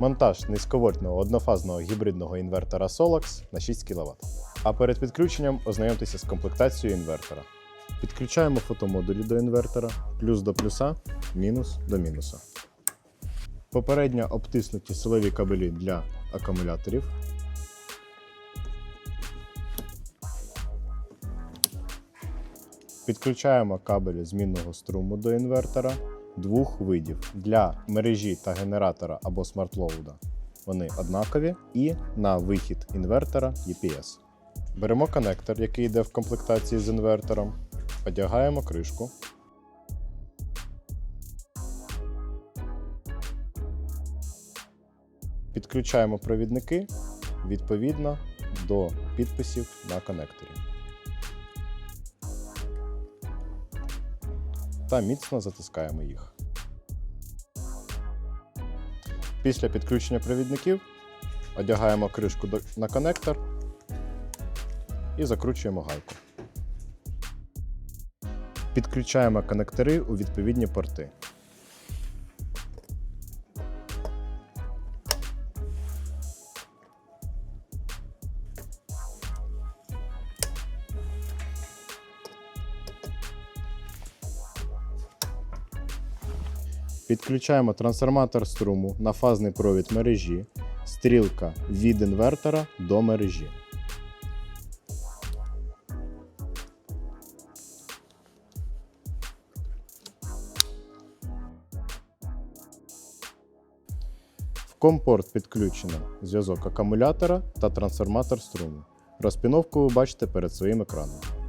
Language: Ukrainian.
Монтаж низьковольтного однофазного гібридного інвертора Solax на 6 кВт. А перед підключенням ознайомтеся з комплектацією інвертора. Підключаємо фотомодулі до інвертора, плюс до плюса, мінус до мінуса. Попередньо обтиснуті силові кабелі для акумуляторів. Підключаємо кабелі змінного струму до інвертора двох видів для мережі та генератора або смартлоуда. Вони однакові і на вихід інвертора UPS. Беремо коннектор, який йде в комплектації з інвертором, одягаємо кришку. Підключаємо провідники відповідно до підписів на коннекторі. Та міцно затискаємо їх. Після підключення провідників одягаємо кришку на коннектор і закручуємо гайку. Підключаємо коннектори у відповідні порти. Підключаємо трансформатор струму на фазний провід мережі, стрілка від інвертора до мережі. В компорт підключено зв'язок акумулятора та трансформатор струму. Розпіновку ви бачите перед своїм екраном.